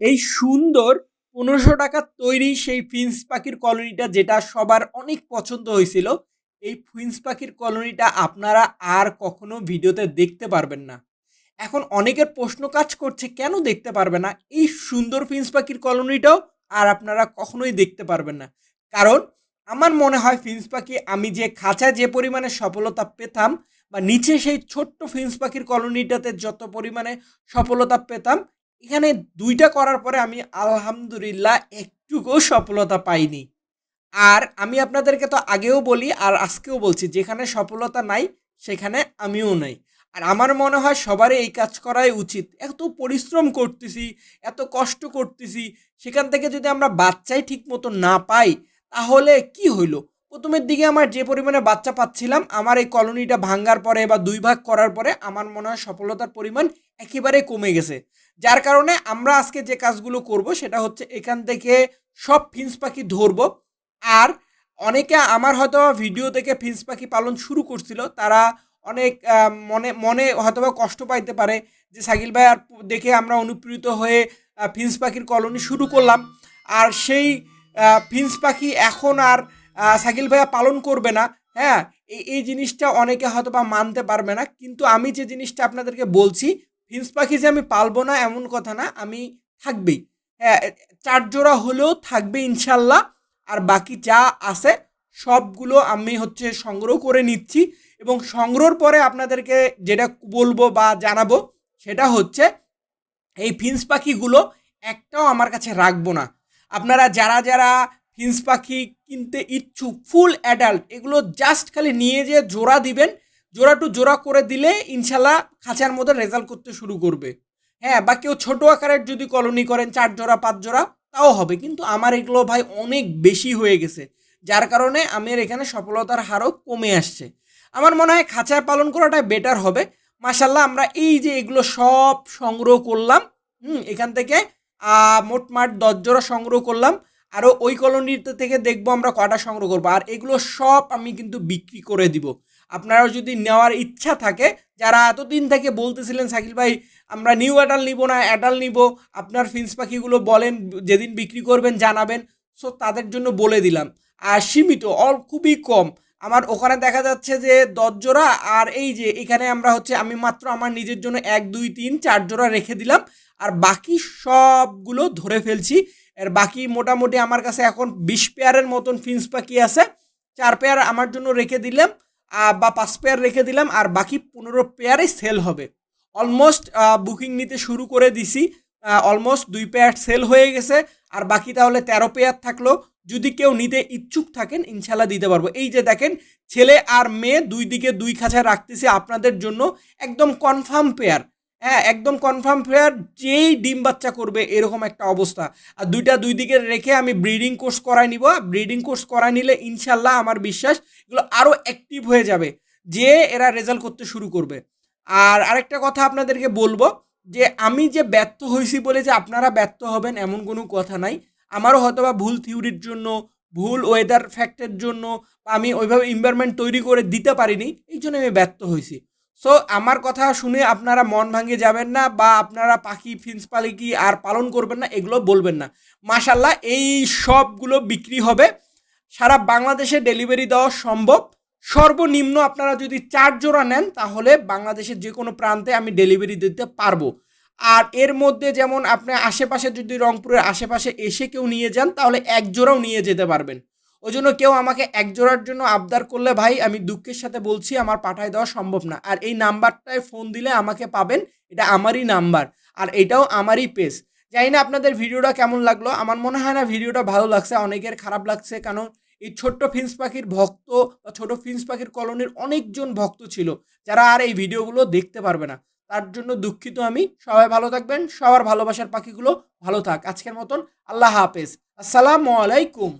এই সুন্দর পনেরোশো টাকার তৈরি সেই ফিন্স পাখির কলোনিটা যেটা সবার অনেক পছন্দ হয়েছিল, এই ফিন্স পাখির কলোনিটা আপনারা আর কখনো ভিডিওতে দেখতে পারবেন না। এখন অনেকের প্রশ্ন কাজ করছে, কেন দেখতে পারবে না? এই সুন্দর ফিন্স পাখির কলোনিটাও আর আপনারা কখনোই দেখতে পারবেন না। কারণ আমার মনে হয় ফিন্স পাখি, আমি যে খাঁচায় যে পরিমাণে সফলতা পেতাম বা নিচে সেই ছোট্ট ফিন্স পাখির কলোনিটাতে যত পরিমাণে সফলতা পেতাম এখানে দুইটা করার পরে আমি আলহামদুলিল্লাহ একটুকু সফলতা পাইনি। আর আমি আপনাদেরকে তো আগেও বলি আর আজকেও বলছি, যেখানে সফলতা নাই, সেখানে আমিও নাই। আর আমার মনে হয় সবারই এই কাজ করাই উচিত। এত পরিশ্রম করতেছি, এত কষ্ট করতেছি, সেখান থেকে যদি আমরা বাচ্চাই ঠিক মতো না পাই, তাহলে কি হইল? প্রথমের দিকে আমার যে পরিমাণে বাচ্চা পাচ্ছিলাম, আমার এই কলোনিটা ভাঙ্গার পরে বা দুই ভাগ করার পরে আমার মনে হয় সফলতার পরিমাণ একেবারে কমে গেছে। যার কারণে আমরা আজকে যে কাজগুলো করব সেটা হচ্ছে এখান থেকে সব ফিন্স পাখি ধরবো। আর অনেকে আমার হয়তো ভিডিও থেকে ফিন্স পাখি পালন শুরু করছিল, তারা অনেক মনে মনে হয়তোবা কষ্ট পাইতে পারে যে সাকিল ভাই আর দেখে আমরা অনুপ্রেরিত হয়ে ফিন্স পাখির কলোনি শুরু করলাম। আর সেই ফিন্স পাখি এখন আর সাকিল ভাইয়া পালন করবে না হ্যাঁ এই এই জিনিসটা অনেকে হয়তো বা মানতে পারবে না, কিন্তু আমি যে জিনিসটা আপনাদেরকে বলছি, ফিন্স পাখি যে আমি পালবো না এমন কথা না, আমি থাকবেই। হ্যাঁ চার জোড়া হলেও থাকবে ইনশাল্লাহ, আর বাকি যা আছে সবগুলো আমি হচ্ছে সংগ্রহ করে নিচ্ছি, এবং সংগ্রহর পরে আপনাদেরকে যেটা বলব বা জানাব, সেটা হচ্ছে এই ফিন্স পাখিগুলো একটাও আমার কাছে রাখব না। আপনারা যারা যারা ফিন্স পাখি কিনতে ইচ্ছুক ফুল অ্যাডাল্ট এগুলো জাস্ট খালি নিয়ে যেয়ে জোড়া দিবেন, জোড়া টু জোড়া করে দিলে ইনশাল্লাহ খাঁচার মধ্যে রেজাল্ট করতে শুরু করবে। হ্যাঁ বা কেউ ছোটো আকারের যদি কলোনি করেন, চার জোড়া, পাঁচ জোড়া, তাও হবে। কিন্তু আমার এগুলো ভাই অনেক বেশি হয়ে গেছে, যার কারণে আমার এখানে সফলতার হারও কমে আসছে। আমার মনে হয় খাঁচায় পালন করাটাই বেটার হবে। মাসাল্লাহ আমরা এই যে এগুলো সব সংগ্রহ করলাম, হুম, এখান থেকে মোটমাট দশ জোড়া সংগ্রহ করলাম আরও ওই কলোনিতে থেকে দেখব আমরা কটা সংগ্রহ করব। আর এগুলো সব আমি কিন্তু বিক্রি করে দিব। আপনারাও যদি নেওয়ার ইচ্ছা থাকে, যারা এতদিন থেকে বলতেছিলেন সাকিল ভাই, আমরা নিউ অ্যাডাল নিব না, অ্যাডাল নিব। আপনার ফিন্স পাখিগুলো বলেন, যেদিন বিক্রি করবেন, জানাবেন। সো, তাদের জন্য বলে দিলাম। আর সীমিত, অল, খুবই কম। আমার ওখানে দেখা যাচ্ছে যে, দশ জোড়া, আর এই যে, এখানে আমরা হচ্ছে, আমি মাত্র আমার নিজের জন্য এক, দুই, তিন, চার জোড়া রেখে দিলাম। আর বাকি সবগুলো ধরে ফেলছি। এর বাকি মোটামুটি আমার কাছে এখন বিশ পেয়ারের মতন ফিন্স পাখি আছে। চার পেয়ার আমার জন্য রেখে দিলাম বা পাঁচ পেয়ার রেখে দিলাম, আর বাকি পনেরো পেয়ারে সেল হবে। অলমোস্ট বুকিং নিতে শুরু করে দিছি অলমোস্ট দুই পেয়ার সেল হয়ে গেছে, আর বাকি তাহলে তেরো পেয়ার থাকল। যদি কেউ নিতে ইচ্ছুক থাকেন ইনশাল্লাহ দিতে পারব। এই যে দেখেন, ছেলে আর মেয়ে দুই দিকে দুই খাঁচায় রাখতেছি আপনাদের জন্য, একদম কনফার্ম পেয়ার। হ্যাঁ একদম কনফার্ম ফেয়ার যেই ডিম বাচ্চা করবে এরকম একটা অবস্থা। আর দুইটা দুই দিকে রেখে আমি ব্রিডিং কোর্স করাই নিব। ব্রিডিং কোর্স করাই নিলে ইনশাল্লাহ আমার বিশ্বাস এগুলো আরও অ্যাক্টিভ হয়ে যাবে, যে এরা রেজাল্ট করতে শুরু করবে। আর আরেকটা কথা আপনাদেরকে বলব, যে আমি যে ব্যর্থ হয়েছি বলে যে আপনারা ব্যর্থ হবেন এমন কোনো কথা নাই। আমারও হয়তো বা ভুল থিওরির জন্য, ভুল ওয়েদার ফ্যাক্টের জন্য আমি ওইভাবে এনভায়রনমেন্ট তৈরি করে দিতে পারিনি এই জন্য আমি ব্যর্থ হয়েছি। সো আমার কথা শুনে আপনারা মন ভাঙে যাবেন না বা আপনারা পাখি, ফিন্স পালিকি আর পালন করবেন না, এগুলো বলবেন না। মাশাল্লাহ এই সবগুলো বিক্রি হবে। সারা বাংলাদেশে ডেলিভারি দেওয়া সম্ভব। সর্বনিম্ন আপনারা যদি চার জোড়া নেন, তাহলে বাংলাদেশের যে কোনো প্রান্তে আমি ডেলিভারি দিতে পারব। আর এর মধ্যে যেমন আপনি আশেপাশে যদি রংপুরের আশেপাশে এসে কেউ নিয়ে যান, তাহলে এক জোড়াও নিয়ে যেতে পারবেন। ওই জন্য কেউ আমাকে এক জোড়ার জন্য আবদার করলে, ভাই, আমি দুঃখের সাথে বলছি, আমার পাঠায় দেওয়া সম্ভব না। আর এই নাম্বারটায় ফোন দিলে আমাকে পাবেন, এটা আমারই নাম্বার, আর এটাও আমারই পেজ জানি না আপনাদের ভিডিওটা কেমন লাগল, আমার মনে হয় না ভিডিওটা ভালো লাগছে, অনেকের খারাপ লাগছে, কারণ এই ছোট্ট ফিন্স পাখির ভক্ত বা ছোট ফিন্স পাখির কলোনির অনেকজন ভক্ত ছিল, যারা আর এই ভিডিওগুলো দেখতে পারবে না। তার জন্য দুঃখিত আমি। সবাই ভালো থাকবেন, সবার ভালোবাসার পাখিগুলো ভালো থাক। আজকের মতন আল্লাহ হাফেজ। আসসালামু আলাইকুম।